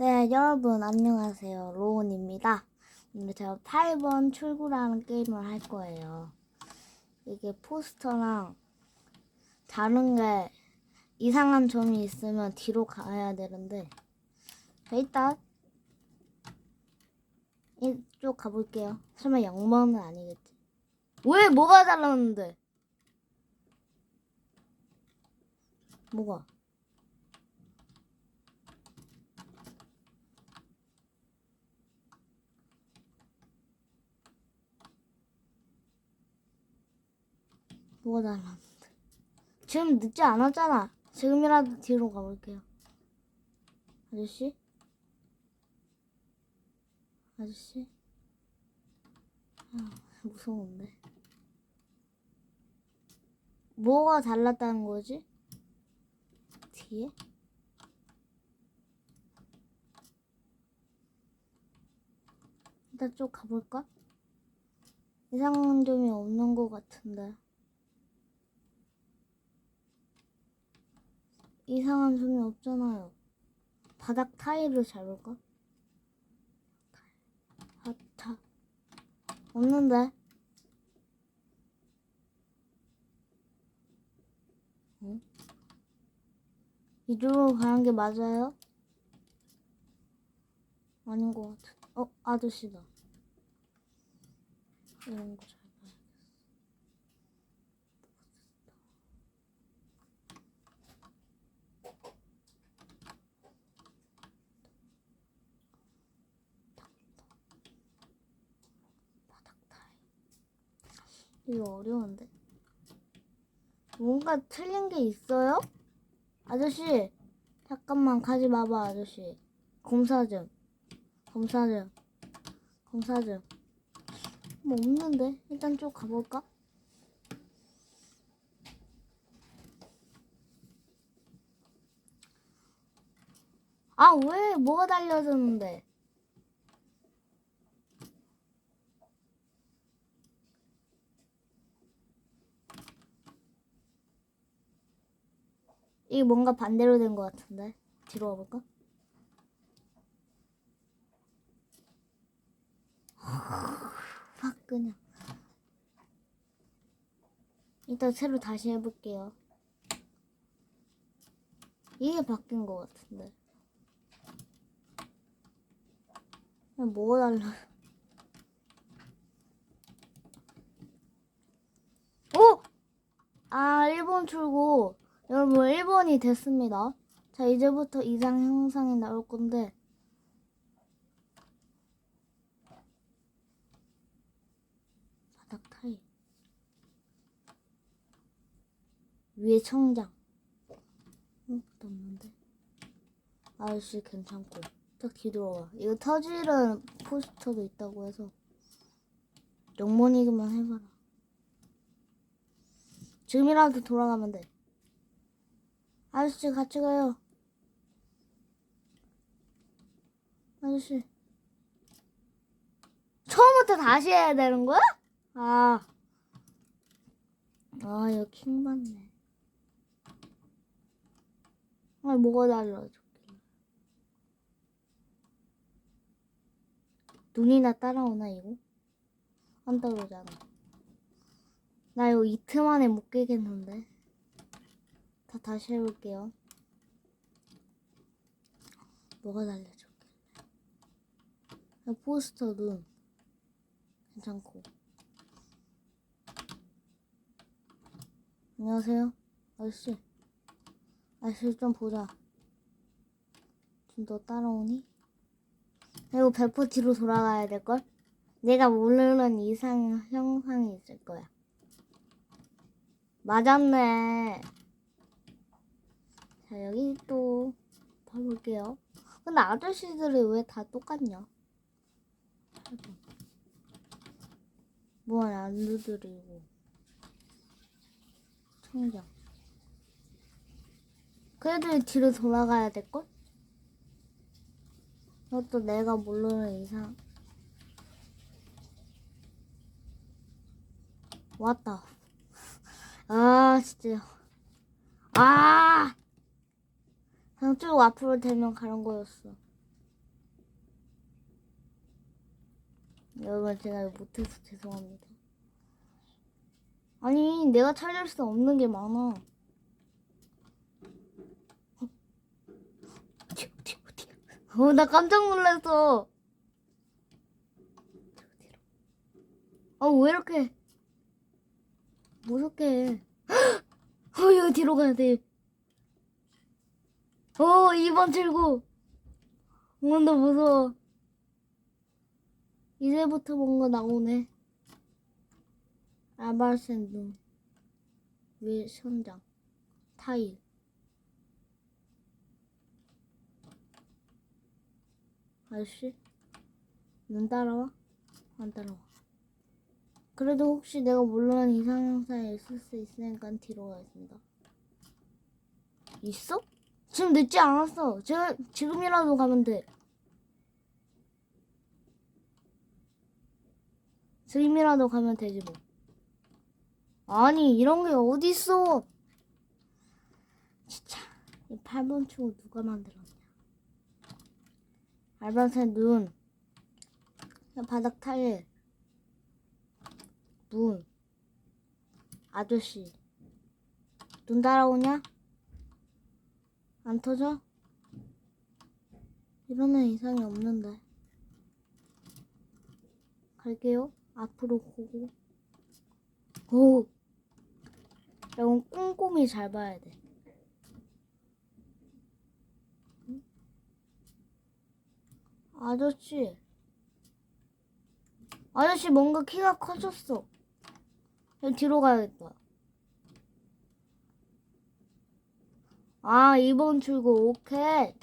네, 여러분 안녕하세요. 로운입니다. 오늘 제가 8번 출구라는 게임을 할 거예요. 이게 포스터랑 다른 게 이상한 점이 있으면 뒤로 가야 되는데 자, 일단 이쪽 가볼게요. 설마 0번은 아니겠지? 왜 뭐가 달랐는데? 뭐가? 뭐가 달랐는데? 지금 늦지 않았잖아. 지금이라도 뒤로 가볼게요. 아저씨? 아저씨? 아, 무서운데. 뭐가 달랐다는 거지? 뒤에? 일단 쭉 가볼까? 이상한 점이 없는 것 같은데. 이상한 점이 없잖아요. 바닥 타일을 잡을까? 아, 타. 없는데? 응? 이쪽으로 가는 게 맞아요? 아닌 것 같아. 어, 아저씨다. 이런 거잘 봐야겠어. 바닥 타일. 이거 어려운데? 뭔가 틀린 게 있어요? 아저씨, 잠깐만 가지 마봐, 아저씨. 검사 좀. 검사 좀. 검사 좀. 뭐 없는데? 일단 쭉 가볼까? 아, 왜? 뭐가 달려졌는데? 이게 뭔가 반대로 된 것 같은데? 뒤로 가볼까? 확 그냥. 일단 새로 다시 해볼게요. 이게 바뀐 것 같은데. 뭐가 달라? 오! 아, 1번 출구. 여러분, 1번이 됐습니다. 자, 이제부터 이상 형상이 나올 건데. 바닥 타일. 위에 청장. 응, 또 없는데. 아저씨 괜찮고. 딱 뒤돌아와. 이거 터지는 포스터도 있다고 해서. 영문이기만 해봐라. 지금이라도 돌아가면 돼. 아저씨 같이 가요. 아저씨. 처음부터 다시 해야 되는 거야? 아. 아, 이거 킹 받네. 아, 뭐가 달라졌길래. 눈이나 따라오나, 이거? 안 따라오잖아. 나 이거 이틀 만에 못 깨겠는데. 다 다시 해볼게요. 뭐가 달려졌길래. 포스터 눈. 괜찮고. 안녕하세요. 아저씨. 아저씨 좀 보자. 지금 너 따라오니? 그리고 배포 뒤로 돌아가야 될걸? 내가 모르는 이상 형상이 있을 거야. 맞았네. 자, 여기 또 봐볼게요. 근데 아저씨들이 왜 다 똑같냐? 뭐는 안 두드리고. 청장. 그래도 뒤로 돌아가야 될걸? 이것도 내가 모르는 이상. 왔다. 아, 진짜. 아! 그냥 쭉 앞으로 되면 가는 거였어. 여러분 제가 못해서 죄송합니다. 아니 내가 찾을 수 없는 게 많아. 어, 나 깜짝 놀랐어. 어, 왜 이렇게 무섭게 해? 어, 여기 뒤로 가야 돼. 어 2번 출구. 뭔가 무서워. 이제부터 뭔가 나오네. 아바센 눈, 선장, 타일. 아저씨, 눈 따라와? 안 따라와. 그래도 혹시 내가 모르는 이상형사에 있을 수 있으니까 뒤로 가겠습니다. 있어? 지금 늦지 않았어. 제가 지금이라도 가면 돼. 지금이라도 가면 되지 뭐. 아니 이런 게 어디 있어? 진짜 이 8번 축구 누가 만들었냐? 알바생 눈, 바닥 타일, 문, 아저씨, 눈 따라오냐? 안 터져? 이러면 이상이 없는데. 갈게요. 앞으로 보고. 오! 이건 꼼꼼히 잘 봐야 돼. 응? 아저씨. 아저씨 뭔가 키가 커졌어. 뒤로 가야겠다. 아, 2번 출구, 오케이.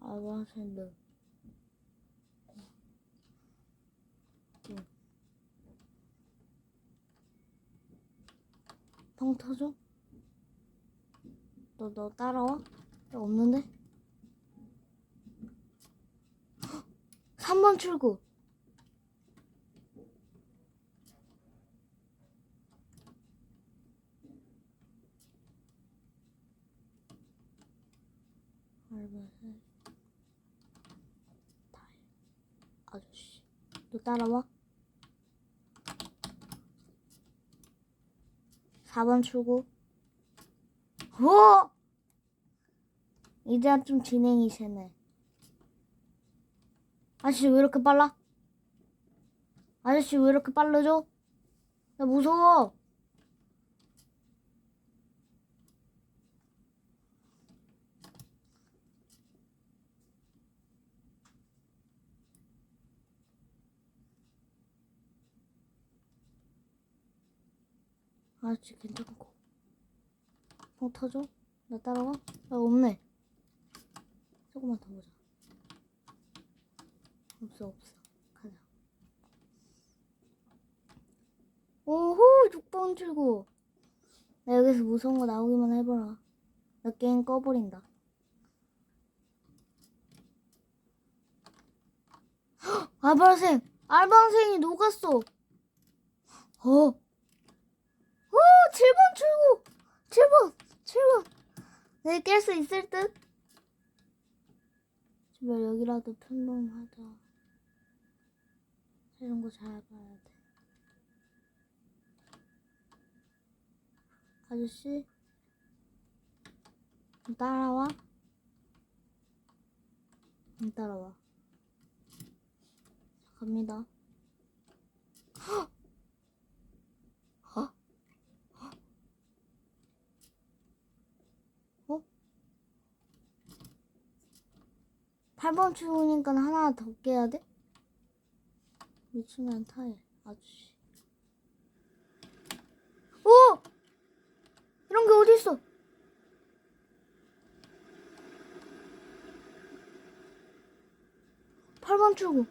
아바센드. 펑 터져? 너, 너 따라와? 야, 없는데? 3번 출구. 알바생. 타일. 아저씨. 너 따라와? 4번 출구. 오! 이제야 좀 진행이 세네. 아저씨 왜 이렇게 빨라? 아저씨 왜 이렇게 빠르죠? 나 무서워. 아저씨 괜찮고. 어 터져? 나 따라와? 야 없네. 조금만 더 보자. 없어 없어. 가자. 오호 6번 출구. 나 여기서 무서운 거 나오기만 해봐라. 나 게임 꺼버린다. 헉, 알바생! 알바생이 녹았어! 어! 오! 7번 출구! 7번! 7번! 내가 깰수 있을 듯? 제발 여기라도 평범하자. 이런 거 잘 봐야 돼. 아저씨, 안 따라와? 안 따라와. 갑니다. 헉! 헉? 어? 8번 출구니까 하나 더 깨야 돼? 미치면 타일 아저씨. 오! 이런 게 어딨어? 팔번 출구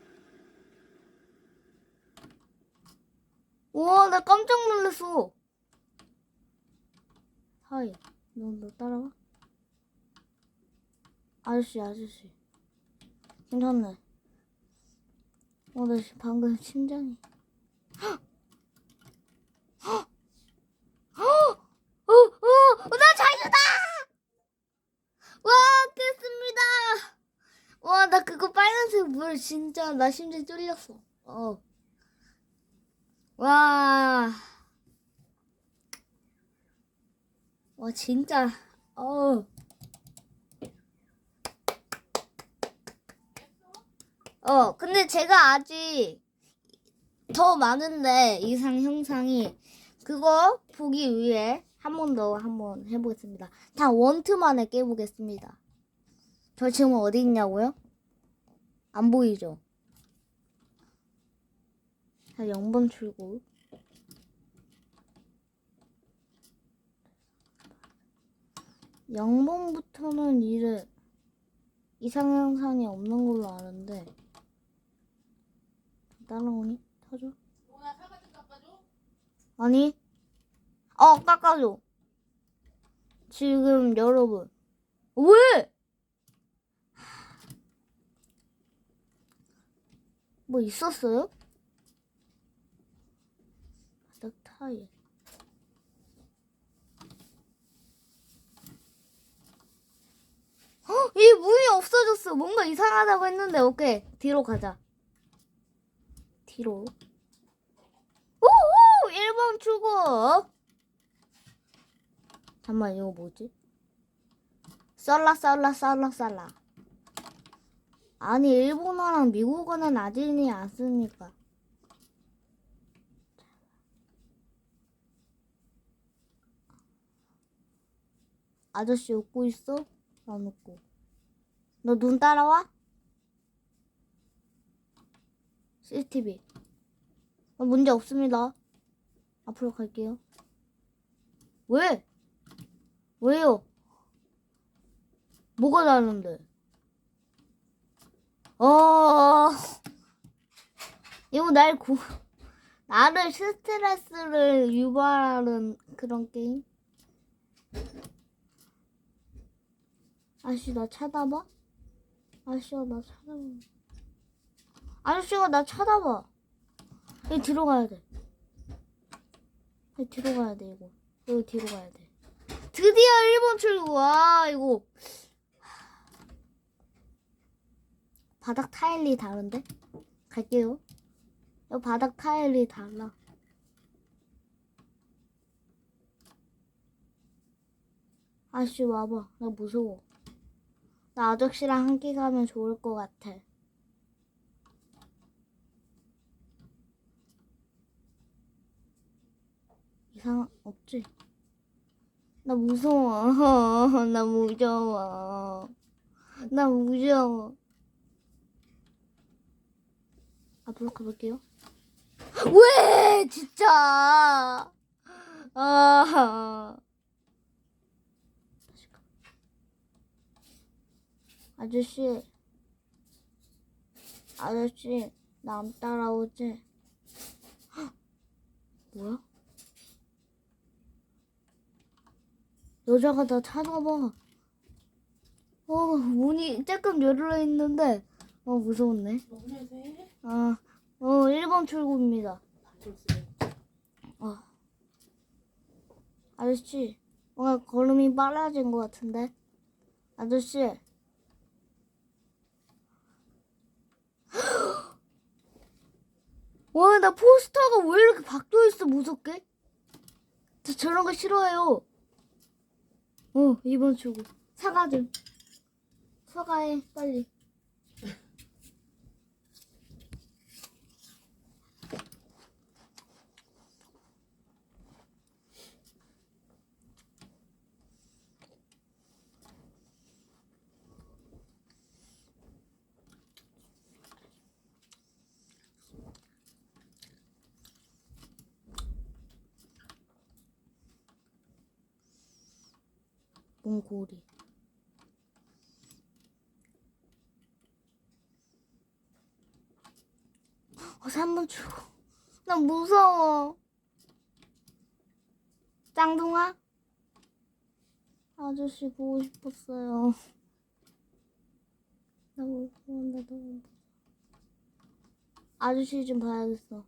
우와 나 깜짝 놀랐어. 타일 너, 너 따라와. 아저씨 아저씨 괜찮네. 어, 나 방금 심장이. 어, 어, 어, 물 진짜, 나 심장 쫄렸어. 어. 와. 와, 진짜. 어 근데 제가 아직 더 많은데 이상 형상이 그거 보기 위해 한 번 더 한 번 해보겠습니다. 다 원트 만에 깨보겠습니다. 저 지금 어디 있냐고요? 안 보이죠? 자, 0번 출구. 영번부터는 이래 이상형상이 없는 걸로 아는데 따라오니? 타줘? 아니 어 깎아줘 지금 여러분 왜? 뭐 있었어요? 바닥 타일 헉! 이 문이 없어졌어 뭔가 이상하다고 했는데 오케이 뒤로 가자 뒤로 오오 1번 출구 잠만 이거 뭐지? 썰라 썰라 썰라 썰라 아니 일본어랑 미국어는 아진이 안 쓰니까 아저씨 웃고 있어? 안 웃고 너 눈 따라와? CCTV 어, 문제 없습니다 앞으로 갈게요 왜? 왜요? 뭐가 다른데? 어, 이거 날 구, 나를 스트레스를 유발하는 그런 게임? 아저씨, 나 쳐다봐? 아저씨가 나 쳐다봐. 아저씨가 나 쳐다봐. 여기 뒤로 가야 돼. 여기 뒤로 가야 돼, 이거. 여기 뒤로 가야 돼. 드디어 1번 출구. 와, 이거. 바닥 타일이 다른데? 갈게요. 이 바닥 타일이 달라. 아씨 와봐. 나 무서워. 나 아저씨랑 함께 가면 좋을 것 같아. 이상 없지? 나 무서워. 나 무서워. 나 무서워. 앞으로 가볼게요. 왜 진짜? 아. 아저씨, 아저씨, 나 안 따라오지? 헉! 뭐야? 여자가 나 찾아봐. 어, 문이 조금 열려 있는데, 어, 무서웠네. 아, 어, 1번 출구입니다. 어. 아저씨, 뭔가 걸음이 빨라진 것 같은데? 아저씨. 와, 나 포스터가 왜 이렇게 박혀 있어, 무섭게? 저 저런 거 싫어해요. 어, 2번 출구. 사과 좀. 사과해, 빨리. 몽고리. 어, 3번 출구. 나 무서워. 짱둥아? 아저씨 보고 싶었어요. 나 무서워, 나 너무. 아저씨 좀 봐야겠어.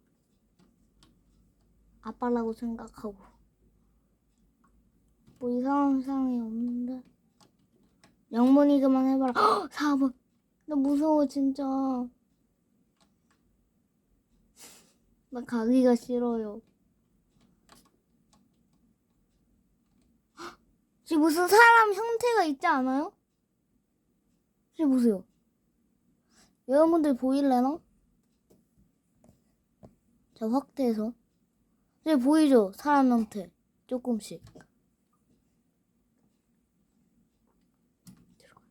아빠라고 생각하고. 뭐 이상한 상황이 없는데. 영문이 그만 해봐라. 헉, 4번. 나 무서워, 진짜. 나 가기가 싫어요. 헉! 지금 무슨 사람 형태가 있지 않아요? 지금 보세요. 여러분들 보일래나? 자, 확대해서. 지금 보이죠? 사람 형태. 조금씩. 들어가야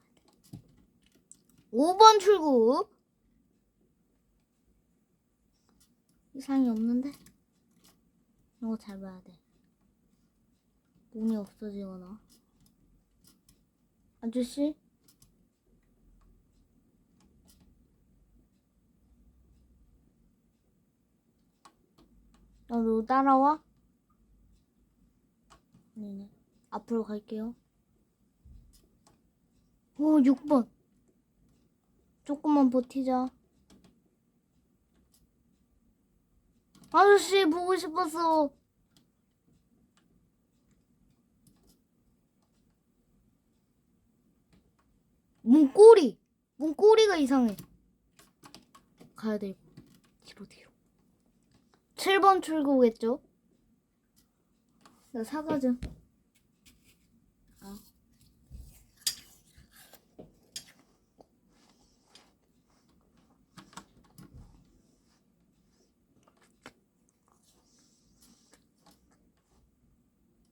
돼. 5번 출구. 이상이 없는데? 이거 잘 봐야 돼. 문이 없어지거나. 아저씨? 나너 따라와? 아니네. 앞으로 갈게요. 오, 6번. 조금만 버티자. 아저씨, 보고 싶었어. 문꼬리! 문꼬리가 이상해. 가야 돼. 뒤로, 뒤로. 7번 출구겠죠? 나 사과 좀.